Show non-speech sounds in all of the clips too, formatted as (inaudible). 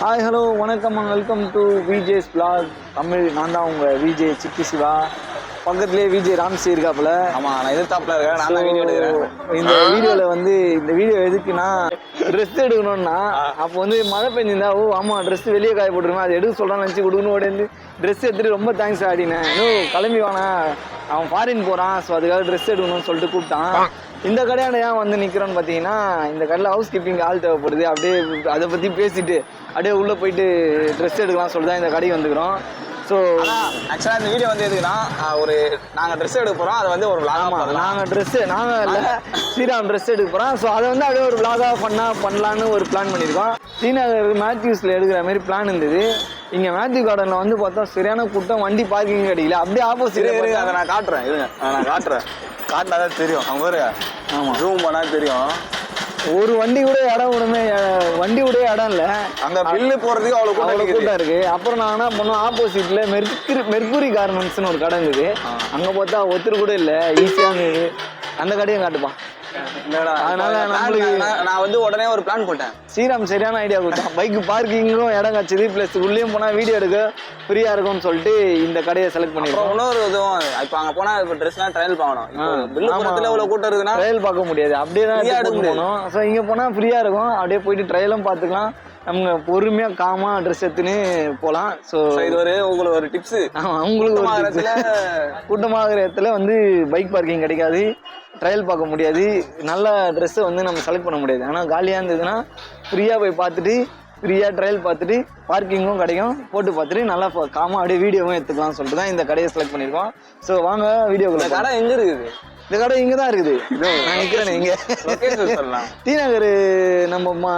Hi hello வணக்கம் welcome to VJ's vlog. Tamil நான் தான் உங்கள் விஜே சிக்கி சிவா. பக்கத்துலேயே விஜே ராம்சி இருக்காப்புல ஆமா நான் எதிர்த்தாப்புல இருக்கேன். நான் தான் வீடியோ எடுக்கிறேன். இந்த வீடியோவில் வந்து இந்த வீடியோ எதுக்குன்னா ட்ரெஸ் எடுக்கணும்னா அப்போ வந்து மழை பெஞ்சிருந்தா ஓ ஆமாம் ட்ரெஸ் வெளியே காய போட்டுருவேன். அது எடுக்க சொல்கிறான்னு நினச்சி கொடுக்கணும் ஓடி ட்ரெஸ் எடுத்துட்டு ரொம்ப தேங்க்ஸ் ஆடினேன் இன்னும் கிளம்பி வானா அவன் ஃபாரின் போகிறான் ஸோ அதுக்காக ட்ரெஸ் எடுக்கணும்னு சொல்லிட்டு கூப்பிட்டான். இந்த கடையாண்ட ஏன் வந்து நிற்கிறோன்னு பார்த்தீங்கன்னா இந்த கடையில் ஹவுஸ் கீப்பிங் ஆள் தேவைப்படுது. அப்படியே அதை பற்றி பேசிட்டு அப்படியே உள்ளே போயிட்டு ட்ரெஸ் எடுக்கலாம் சொல்லிட்டு தான் இந்த கடைக்கு வந்துக்கிறோம். ஸோ ஆக்சுவலா இந்த வீடியோ வந்து எதுக்குன்னா ஒரு நாங்க ட்ரெஸ் எடுக்க போறோம் அது வந்து ஒரு பண்ணலாம் நாங்கள் ட்ரெஸ்ஸு நாங்கள் இல்லை ஸ்ரீராம் ட்ரெஸ் எடுக்க போகிறோம் ஸோ அதை வந்து அப்படியே ஒரு vlog-ஆ ஃபன்னாக பண்ணலான்னு ஒரு பிளான் பண்ணியிருக்கோம். ஸ்ரீநகர் மேத்யூஸில் எடுக்கிற மாதிரி பிளான் இருந்தது. இங்கே மேத்யூ கார்டனில் வந்து பார்த்தா சரியான கூட்டம் வண்டி பார்க்கிங் கிடைக்கல. அப்படியே ஆப்போசிட் அதை நான் காட்டுறேன் இருங்க. நான் காட்டுறேன். காட்டினாதான் தெரியும். அவங்க ஒரு ஆமா. ஜூம் பண்ணா தெரியும். ஒரு வண்டி கூட இடம் விடுமே வண்டி கூட இடம் இல்லை. அங்க பில்லு போறதுக்கு அவ்வளோ இருக்குது. கூட்டம் இருக்கு. அப்புறம் நான் என்ன பண்ணோம் ஆப்போசிட்ல மெர்குரி மெர்குரி கார்மெண்ட்ஸ்னு ஒரு கடை இருந்தது. அங்கே பார்த்தா ஒருத்தர் கூட இல்லை ஈஸியாக இருந்தது. அந்த கடையும் காட்டுப்பான். அதனால நம்மளுக்கு- நான் வந்து உடனே ஒரு பிளான் போட்டேன். ஸ்ரீராம் சரியான ஐடியா கொடுத்தான் பைக் பார்க்கிங்கும் இடம் கிடச்சிது. ப்ளஸ் உள்ளேயும் போனால் வீடியோ எடுக்க ஃப்ரீயாக இருக்கும்னு சொல்லிட்டு இந்த கடையை செலக்ட் அப்புறம் பண்ணியிருக்கோம் இன்னொரு இதுவும் இப்ப அங்க போனா இப்ப ட்ரெஸ்லாம் ட்ரையல் ஆமா. போறதுல இவ்வளவு கூட்டம் இருக்குன்னா ட்ரையல் பார்க்க முடியாது. அப்படியே தான் எடுக்க போகணும். ஸோ இங்கே போனால் ஃப்ரீயாக இருக்கும். அப்படியே போயிட்டு ட்ரையலும் பார்த்துக்கலாம். நம்ம பொறுமையாக காமா ட்ரெஸ் எடுத்துன்னு போகலாம். ஸோ இது ஒரு உங்களுக்கு ஒரு டிப்ஸ் அவங்களுக்கு ஒரு கூட்டமாகிற இடத்துல வந்து பைக் பார்க்கிங் கிடைக்காது. ட்ரையல் பார்க்க முடியாது. நல்ல ட்ரெஸ்ஸை வந்து நம்ம செலக்ட் பண்ண முடியாது. ஆனால் காலியாக இருந்ததுன்னா ஃப்ரீயாக போய் பார்த்துட்டு ஃப்ரீயாக ட்ரையல் பார்த்துட்டு பார்க்கிங்கும் கிடைக்கும். போட்டு பார்த்துட்டு நல்லா காமாக அப்படியே வீடியோவும் எடுத்துக்கலாம்னு சொல்லிட்டு தான் இந்த கடையை செலக்ட் பண்ணியிருக்கோம். ஸோ வாங்க வீடியோக்குள்ள கடை எங்க இருக்குது? இந்த கடை இங்கே தான் இருக்குது நான் நிற்கிறேன் இங்கே. டி நகர் நம்ம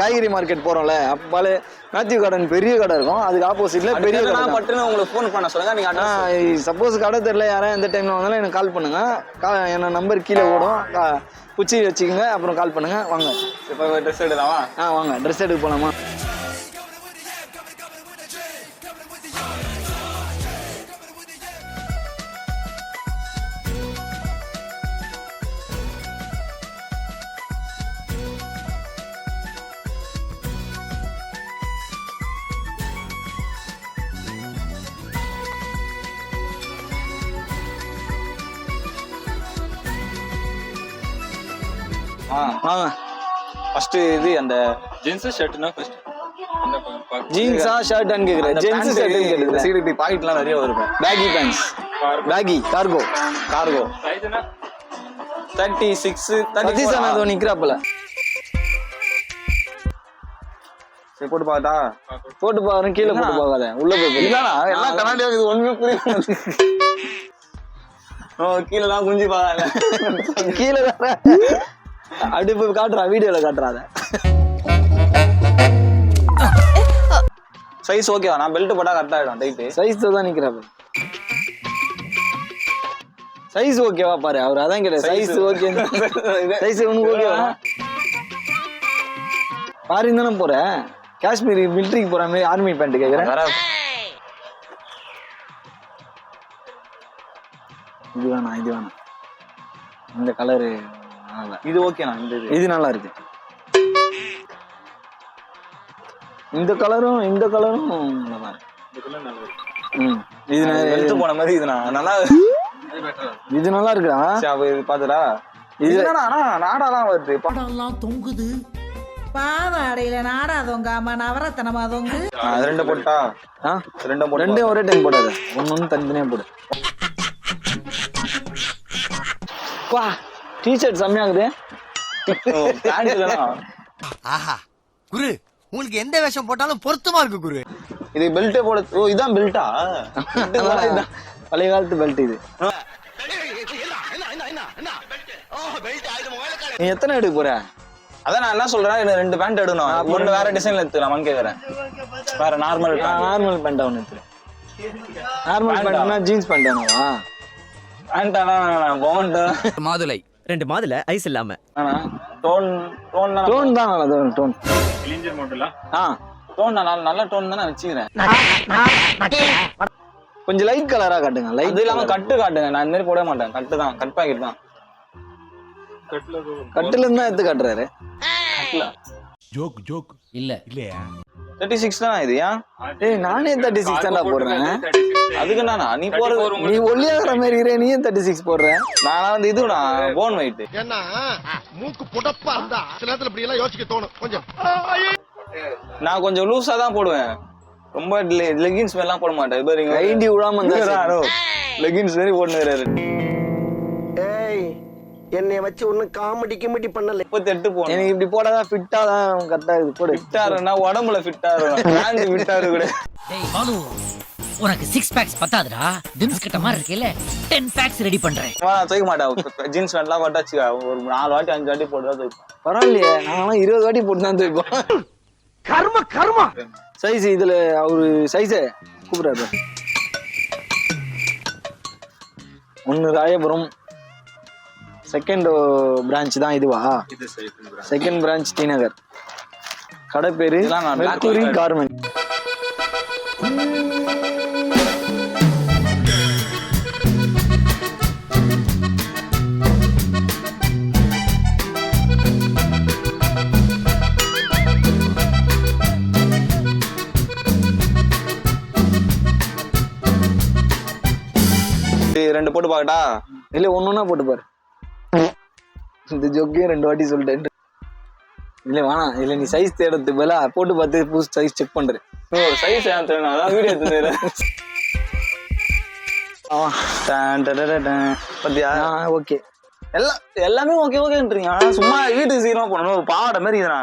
காய்கறி மார்க்கெட் போகிறோம்ல அப்போலே மேத்யூ கார்டன் பெரிய கடை இருக்கும். அதுக்கு ஆப்போசிட்டில் பெரிய கடை. பட்டுன்னு உங்களுக்கு ஃபோன் பண்ண சொல்லுங்க நீங்க சப்போஸ் கடை தெரியல யாரும் எந்த டைம்ல வந்தாலும் எனக்கு கால் பண்ணுங்க. என்ன நம்பர் கீழே ஓடும். குச்சி வச்சுக்கோங்க அப்புறம் கால் பண்ணுங்க. வாங்க. இப்போ ட்ரெஸ் எடுக்கலாமா? ஆ வாங்க. ட்ரெஸ் எடுக்க போலாமா? ஃபர்ஸ்ட் இது அந்த ஜென்ஸ் ஷர்ட்னா ஃபர்ஸ்ட் ஜீன்ஸா ஷர்ட்டான்னு கேட்குறேன் ஜென்ஸ் ஷர்ட்டுன்னு கேட்குறேன் சீடு இப்படி பாக்கெட்லாம் நிறைய இருக்கும் baggy pants baggy cargo cargo thirty six thirty அண்ணா அதோ நிற்கிறாப்புல சரி போட்டு பாத்தா போட்டு பாருங்க கீழே போட்டு போகாத உள்ள போய். இல்லடா எல்லாம் கண்ணாடியா இது ஒண்ணுமே புரியல. (laughs) ஓ கீழே தான் குஞ்சு பாக்கல கீழே தானே? அப்படி போய் காட்டுறா வீடியோல காட்டுறாத சைஸ் ஓகேவா நான் பெல்ட் போட்டா கரெக்டா ஆயிடும் டைட்டு சைஸ் தான் நிக்கிறாப்பு சைஸ் ஓகேவா பாரு அவர் அதான் கேட்டார். சைஸ் ஓகே சைஸ் உனக்கு ஓகேவா பாரின் தானே போற. காஷ்மீர் மிலிட்ரிக்கு போற மாதிரி ஆர்மி பேண்ட் கேக்குறேன் இது வேணாம் இது வேணாம். இந்த கலரு இது ஓகேண்ணா இந்த இது. இது நல்லா இருக்கு. இந்த கலரும் இந்த கலரும் நல்லா இருக்கு ம் இது வெளுத்து போன மாதிரி இது நான் நல்லா இது நல்லா இருக்குடா. இது பாத்துடா. இது- என்னடா நாடாலாம் வருது. பா- நாடெல்லாம் தொங்குது. பாவாடையில நாடா தொங்காம நவரத்தனமா தொங்கு. ரெண்டு போட்டா. போட்டு. ரெண்டும் ஒரே டைம் போடாத. ஒன்று தனித்தனியா போடு. வா. டிஷர்ட் செம்மையாகுது. ஆஹா. குரு உங்களுக்கு எந்த வேஷம் போட்டாலும் பொருத்தமா இருக்கு குரு. இது பெல்ட்டே போட ஓ இதான் பெல்ட்டா (laughs) இதான். பழைய காலத்து பெல்ட் இது. நீ எத்தனை எடுக்க போற? அதான் நான் என்ன சொல்றேன் எனக்கு ரெண்டு பேண்ட் எடுக்கணும். ஒண்ணு வேற டிசைன்ல எடுத்துக்கலாமான்னு கேக்குறேன் வேற. நார்மல் நார்மல் பேண்ட் ஒன்று எடுத்துரு. நார்மல் பேண்ட்னா ஜீன்ஸ் பேண்ட் வேணாவா பேண்ட் ஆனா பவுண்ட் மாதுளை. ரெண்டு மாதுளை ஐஸ் இல்லாம. டோன் டோன் தான் டோன் தான் நல்லா டோன் கிளிஞ்சர் மாடலா ஆ. டோன் நான் நல்ல டோன் தான் நான் வச்சுக்கிறேன் கொஞ்சம் லைட் கலரா காட்டுங்க லைட் இல்லாம கட்டு காட்டுங்க நான் இந்த மாதிரி போட மாட்டேன். கட்டு தான் கட் பாக்கெட் தான். கட்ல கட்டுல இருந்து தான் எடுத்து காட்டுறாரு. ஜோக் ஜோக் இல்ல. இல்லையா? தேர்ட்டி சிக்ஸ் தானே இது ஏன்? ஏய் நானே தேர்ட்டி சிக்ஸ் தான்டா போடுறேன். அதுக்கு நானா? நீ போறது நீ ஒல்லியாகிற மாதிரி இருக்கிற நீயும் தேர்ட்டி சிக்ஸ் போடுற? நான் வந்து இதுடா போன் வெயிட் ஏன்னா மூக்கு புடப்பா இருந்தா சில நேரத்துல இப்படி எல்லாம் யோசிக்க தோணும் கொஞ்சம். நான் கொஞ்சம் லூஸா தான் போடுவேன். ரொம்ப லெகின்ஸ் எல்லாம் போட மாட்டேன். பாருங்க ஐடி விடாம இருந்தா லெகின்ஸ் மாதிரி ஏய் என்னை வச்சு ஒன்னும் காமெடி கிமெடி பண்ணல. முப்பத்தி எட்டு போனேன் எனக்கு இப்படி போடாதான் ஃபிட்டா தான் கரெக்டா இது போடு. ஃபிட்டா இருந்தா உடம்புல ஃபிட்டா இருக்கும் ஃபிட்டா கூட டேய் பாலு உனக்கு சிக்ஸ் பேக்ஸ் பத்தாதுடா. டிம்ஸ் கிட்ட மாதிரி இருக்கேல டென் பேக்ஸ் ரெடி பண்றேன். நான் தூக்க மாட்டேன். ஜீன்ஸ் பேண்ட்லாம் போட்டாச்சு ஒரு நாலு வாட்டி அஞ்சு வாட்டி போட்டு தான் தூக்கும் பரவாயில்லையே. நாங்களாம் இருபது வாட்டி போட்டு தான் துவைப்போம். கர்ம கர்மா. சைஸ் இதுல அவரு சைஸ கூப்பிடாரு ஒன்னு ராயபுரம் செகண்ட் பிரான்ச் தான் இதுவா? செகண்ட் பிரான்ச் டி நகர் கடை பேரு colour. கார்மெண்ட் ரெண்டு போட்டு பாக்கட்டா இல்ல ஒன்னொன்னா போட்டு பாரு. இந்த ஜொக்கையும் ரெண்டு வாட்டி சொல்லிட்டேன். இல்ல வேணாம் இல்ல நீ சைஸ் தேடுறதுக்கு பதிலா போட்டு பார்த்து புதுசு சைஸ் செக் பண்றேன். ஓ சைஸ் ஏன் தெரியணும் அதான் வீடியோ எடுத்து பத்தியா? ஓகே. எல்லாம் எல்லாமே ஓகே ஓகேன்றீங்க. ஆனா சும்மா வீட்டுக்கு சீக்கிரமா போனோம் ஒரு பாவாடை மாதிரி இதுனா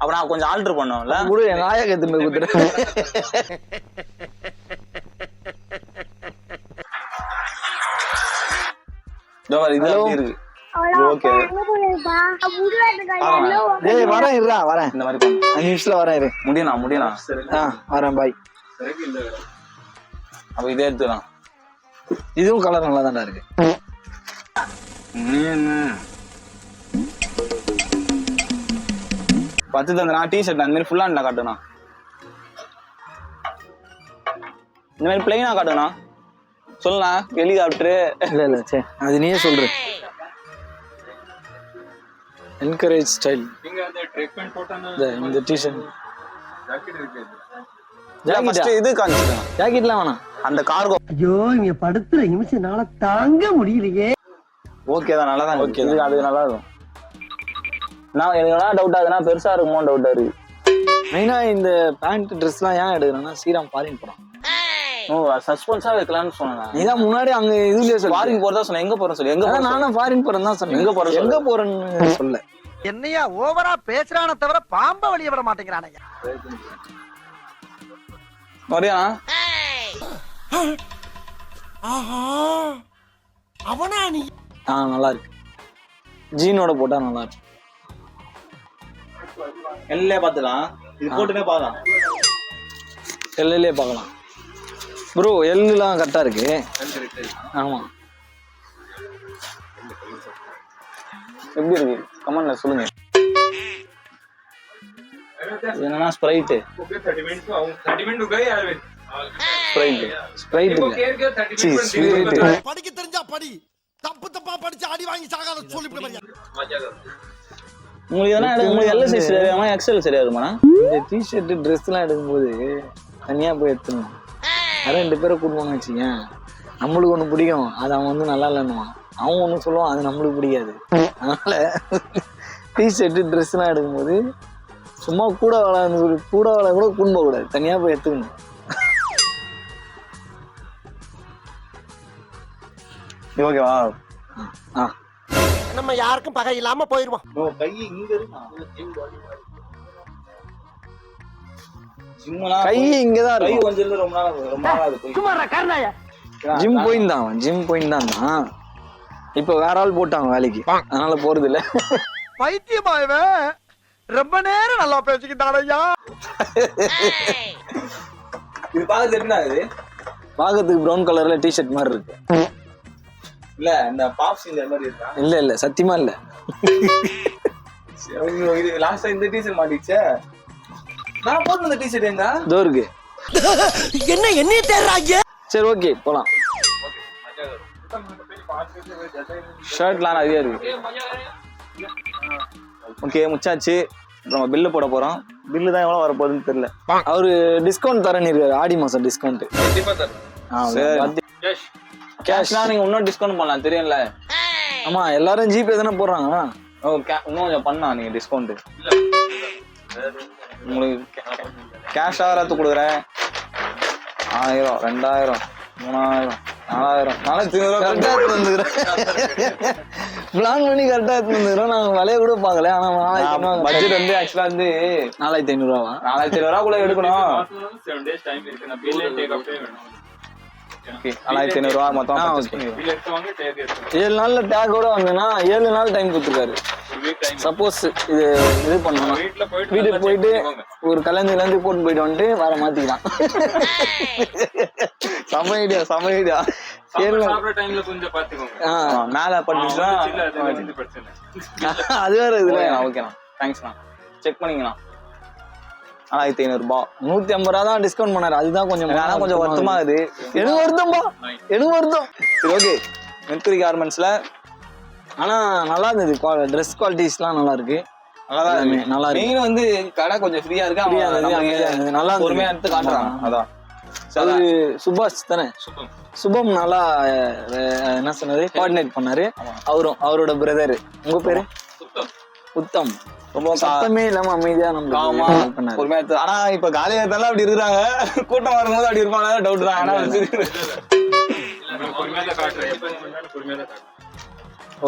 அப்ப நான் கொஞ்சம் ஆல்டர் பண்ணோம்ல கூட எங்க ஆயா கத்து இதோ இருக்கு. ஓகே ஏய் வரேன் இருடா வரேன். இந்த மாதிரி அஞ்சு நிமிஷத்துல வரேன் இரு. முடியணா முடியணா ஆ வரேன் பாய் அப்ப இதே எடுத்துக்கலாம் இதுவும் கலர் நல்லா தான்டா இருக்கு பத்து தந்துனா டி ஷர்ட் அந்த மாதிரி ஃபுல்லா நான் காட்டுனா இந்த மாதிரி பிளைனா காட்டுனா சொல்லுண்ணா ஹெலிகாப்டரு இல்ல இல்ல சரி அது நீயே சொல்ற. என்கரேஜ் ஸ்டைல் நீங்க அந்த ட்ரெக் பேண்ட் போட்டான இந்த இந்த டிஷர்ட் ஜாக்கெட் இருக்கு. ஃபர்ஸ்ட் இது காமிச்சிருக்கேன் ஜாக்கெட்லாம் வேணாம். அந்த கார்கோ ஐயோ இங்க படுத்துற நிமிஷம்னால தாங்க முடியலையே. ஓகே தான் நல்லா தான் ஓகே இது அது நல்லா இருக்கும். நான் எனக்கு டவுட் ஆகுதுன்னா பெருசா இருக்குமோ டவுட்டா இருக்கு. மெயினா இந்த பேண்ட் ட்ரெஸ்லாம் ஏன் எடுக்கிறேன்னா ஸ்ரீராம் ஃபாரின் போறான் ஓ சஸ்பென்ஸா வைக்கலாம்னு சொன்னேன்? நீ தான் முன்னாடி அங்க இதுலயே சொல்ல ஃபாரின் போறதா சொன்னேன் எங்க போறேன் சொல்லி எங்க போறேன் நானும் ஃபாரின் போறேன் தான் சொன்னேன். எங்க போற சொல்லு. எங்க போறேன்னு சொல்ல என்னையா ஓவரா பேசுறான தவிர பாம்ப வெளிய விட மாட்டேங்கிறானய்யா வரியா அவனா நீ? ஆ நல்லா இருக்கு. ஜீனோட போட்டா நல்லா இருக்கு. எல்லே பாத்துக்கலாம் இது போட்டுனே பாக்கலாம் எல்லையிலே பார்க்கலாம். ப்ரோ எல்லாம் கரெக்டாக இருக்கு. ஆமா. எப்படி இருக்கு? கமெண்ட்ல சொல்லுங்க. என்னன்னா ஸ்ப்ரைட் ஸ்ப்ரைட் ஸ்ப்ரைட் படிக்க தெரிஞ்சா படி. தப்பு தப்பா படிச்சு அடி வாங்கி சாகாத சொல்லிவிட்டு உங்களுக்கு எதனா உங்களுக்கு எல்ல சைஸ் சரியாமா எக்ஸ்எல் சரியா இருக்குமாண்ணா? இந்த டிஷர்ட் ட்ரெஸ்லாம் எடுக்கும்போது தனியாக போய் எடுத்துடணும். ரெண்டு பேரை கூட்டுவாங்க வச்சுக்கேன் நம்மளுக்கு ஒன்று பிடிக்கும். அது அவன் வந்து நல்லா இல்லைன்னுவான் அவன் ஒன்று சொல்லுவான் அது நம்மளுக்கு பிடிக்காது. அதனால டிஷர்ட்டு ட்ரெஸ்லாம் எடுக்கும்போது சும்மா கூட வாழான்னு சொல்லி கூட வாழ கூட கூட்டு போகக்கூடாது தனியா போய் எடுத்துக்கணும். இது ஓகேவா ஆ. நம்ம யாருக்கும் பகை இல்லாம போயிருவோம். ஜிம்லாம் கை இங்கே தான் கை இருக்கும். கொஞ்சம் ரொம்ப நாள். ரொம்ப நாள் கருணாயா ஜிம் போயிருந்தான் அவன் ஜிம் போயிருந்தான் தான் இப்போ வேற ஆள் போட்டான் வேலைக்கு. அதனால போறது இல்ல பைத்தியமா இவன்? ரொம்ப நேரம் நல்லா பேசிக்கிட்டானையா இது பார்த்து எப்படின்னா இது? பார்க்கறதுக்கு ப்ரௌன் கலர்ல டிஷர்ட் மாதிரி இருக்கு. இல்ல இந்த பாப் இந்த மாதிரி இருக்கா? இல்ல இல்ல சத்தியமா இல்ல. ஐயோ, இது லாஸ்டா இந்த டீஷர்ட் மாட்டிச்சே? நான் போட்டு இந்த டீஷர்ட் எங்க? இதோ இருக்கு. என்ன என்னைய தேடுறாங்க? சரி ஓகே போலாம். ஷர்ட்லாம் நிறைய இருக்கு. ஓகே முச்சாச்சு. நம்ம பில்லு போட போறோம். பில்லு தான் எவ்வளவு வரப்போகுதுன்னு தெரியல. அவரு டிஸ்கவுண்ட் தரேன்னு இருக்காரு. ஆடி மாசம் டிஸ்கவுண்ட் கண்டிப்பா தரேன். சரி கேஷ் கேஷ்னா நீங்க இன்னும் டிஸ்கவுண்ட் பண்ணலாம். தெரியும்ல? ஆமா எல்லாரும் ஜிபே தானே போடுறாங்க. இன்னும் கொஞ்சம் பண்ணலாம் நீங்க டிஸ்கவுண்ட் உங்களுக்கு கேஷ் ஆகிறத்து கொடுக்குறேன். ஆயிரம் ரெண்டாயிரம் மூணாயிரம் நாலாயிரம். நாலாயிரத்தி ஐநூறுவா கரெக்டா எடுத்து வந்துக்கிறேன். பிளான் பண்ணி கரெக்டா எடுத்து வந்துக்கிறோம். நாங்க விலைய கூட பார்க்கல. ஆனா நாலாயிரத்தி பட்ஜெட் வந்து ஆக்சுவலா வந்து நாலாயிரத்தி ஐநூறுவா நாலாயிரத்தி எடுக்கணும். அப்டே வேணும். ஓகே நாலாயிரத்தி ஐநூறுவா மொத்தம் ஏழு நாள்ல டேக்கோட வந்தேன்னா ஏழு நாள் டைம் கொடுத்துருக்காரு. சப்போஸ் இது இது பண்ணணும் வீட்டுக்கு போயிட்டு. ஒரு கலந்துல இருந்து போட்டு போயிட்டு வந்துட்டு வேற மாத்திக்கலாம். செம ஐடியா செம ஐடியா மேல சில்ல (laughs) அது வேற இதுல. ஓகேண்ணா தேங்க்ஸ்ண்ணா செக் பண்ணிங்கண்ணா நாலாயிரத்தி ஐநூறுபா. நூத்தி ஐம்பது ரூபா தான் டிஸ்கவுண்ட் பண்ணாரு. அதுதான் கொஞ்சம் ஆனா கொஞ்சம் வருத்தமா இது எனக்கு வருத்தம்பா. எனக்கு வருத்தம். சரி ஓகே மெர்க்குரி கார்மெண்ட்ஸ்ல ஆனா நல்லா இருந்தது ட்ரெஸ் குவாலிட்டிஸ்லாம் நல்லா இருக்கு நல்லா தான் நல்லா இருக்கு. மெயின் வந்து கடை கொஞ்சம் ஃப்ரீயா இருக்கு. அவங்க. நல்லா. பொறுமையா எடுத்து காட்டுறாங்க ஆமா. அதான். அது சுபாஷ் தானே? சுபம். நல்லா என்ன சொன்னது? கோஆர்டினேட் பண்ணாரு. அவரும் அவரோட பிரதர் உங்க பேரு? சுத்தம். உத்தம். ரொம்ப சத்தமே இல்லாம அமைதியா நம்ம பண்ணாரு. பொறுமையா எடுத்து ஆனா இப்ப காலையில இருந்தாலும் அப்படி இருக்கிறாங்க. கூட்டம் வரும்போது அப்படி இருப்பாங்க டவுட் தான். ஆனா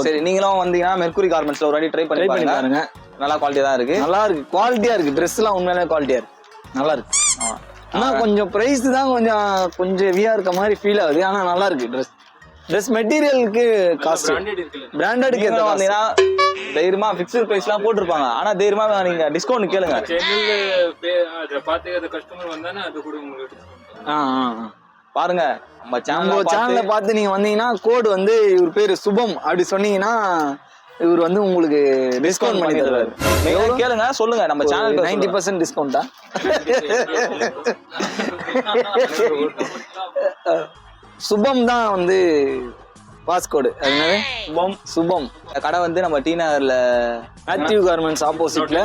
சரி. நீங்களும் வந்தீங்கன்னா மெர்க்குரி கார்மெண்ட்ஸ்ல ஒரு வாட்டி ட்ரை பண்ணி பாருங்க. நல்லா குவாலிட்டி தான் இருக்கு. நல்லா இருக்கு. குவாலிட்டியா இருக்கு. Dress எல்லாம் உண்மையிலே குவாலிட்டியா இருக்கு. நல்லா இருக்கு. ஆனா கொஞ்சம் பிரைஸ் தான் கொஞ்சம் கொஞ்சம் ஹெவியா இருக்க மாதிரி ஃபீல் ஆகுது. ஆனா நல்லா இருக்கு ட்ரெஸ் ட்ரெஸ் மெட்டீரியலுக்கு காஸ்ட் பிராண்டடுக்கு காசு. வந்தீங்கன்னா தைரியமா பிக்சட் பிரைஸ் எல்லாம் போட்டிருப்பாங்க. ஆனா தைரியமா நீங்க டிஸ்கவுண்ட் கேளுங்க. சென்னையில பே அதை பார்த்து அந்த கஸ்டமர் வந்தானே அது கூட உங்களுக்கு ஆ. பாருங்க. நம்ம சேனல் சேனலை பார்த்து நீங்க வந்தீங்கன்னா கோடு வந்து இவர் பேரு சுபம் அப்படி சொன்னீங்கன்னா இவர் வந்து உங்களுக்கு டிஸ்கவுண்ட் பண்ணி தருவாரு. நீங்க கேளுங்க சொல்லுங்க நம்ம சேனல் நைன்டி பர்சன்ட் டிஸ்கவுண்டா சுபம் தான் வந்து பாஸ்கோடு அது என்னது? சுபம். சுபம். கடை வந்து நம்ம டி நகர்ல மேத்யூ கார்மெண்ட்ஸ் ஆப்போசிட்ல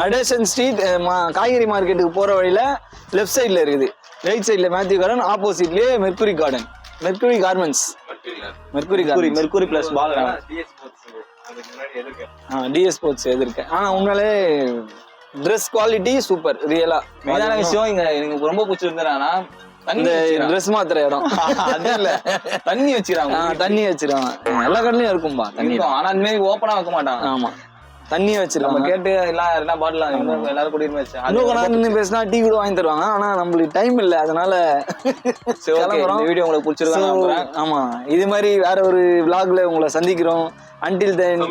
நடேசன் ஸ்ட்ரீட் காய்கறி மார்க்கெட்டுக்கு போற வழியில லெஃப்ட் சைடுல இருக்குது. ரைட் சைடுல Matthew garden ஆப்போசிட்லயே Mercury garden Mercury garments Mercury garments Mercury plus பால் எதுக்கு? டிஎஸ் ஸ்போர்ட்ஸ் எதிர்க்க. ஆனா உண்மையிலே ட்ரெஸ் குவாலிட்டி சூப்பர் ரியலா மெயினான விஷயம் இங்க எனக்கு ரொம்ப பிடிச்சிருந்தா தண்ணி இந்த. ட்ரெஸ் மாத்திர இடம். (laughs) அது இல்ல. தண்ணி வச்சிருக்காங்க. ஆ, தண்ணி வச்சிருக்காங்க. எல்லா கடலையும் இருக்கும்பா தண்ணி. ஆனா அந்த மாதிரி ஓப்பனா வைக்க மாட்டாங்க. ஆமா. தண்ணி நம்ம வச்சிருக்காங்க கேட்டு எல்லாம் என்ன பாட்டில் எல்லாரும் குடியிருமே வச்சு. அது இன்னும் கொஞ்ச நேரம் நின்று பேசினா டீ கூட வாங்கி தருவாங்க. ஆனா நம்மளுக்கு டைம் இல்ல. அதனால சரி, வீடியோ உங்களுக்கு பிடிச்சிருக்கா So, நம்புறேன். ஆமா. இது மாதிரி வேற ஒரு vlogல உங்களை சந்திக்கிறோம். அன்டில் தென்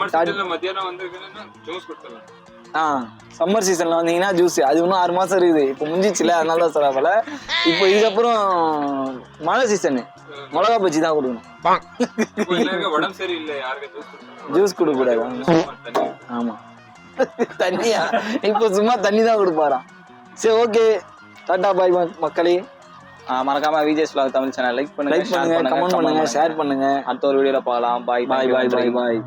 ஆ சம்மர் சீசன்ல வந்தீங்கன்னா ஜூஸ் அது இன்னும் ஆறு மாசம் இருக்குது. இப்போ முடிஞ்சிச்சுல அதனால தான் போல இப்போ இதுக்கப்புறம் மழை சீசனு மிளகா பஜ்ஜி தான் கொடுக்கணும். இப்போ எல்லாருக்கும் உடம்பு சரியில்லை யாருக்கு ஜூஸ் கொடுக்க கூடாது ஆமா. தண்ணியா? இப்போ சும்மா தண்ணி தான் கொடுப்பாராம். சரி ஓகே டாடா பாய் மக்களே. ஆ, மறக்காம VJ's vlog Tamil channel like பண்ணுங்க லைக் பண்ணுங்க கமெண்ட் பண்ணுங்க ஷேர் பண்ணுங்க. அடுத்த ஒரு வீடியோல பார்க்கலாம் பாய் பாய் பாய் பாய் பாய்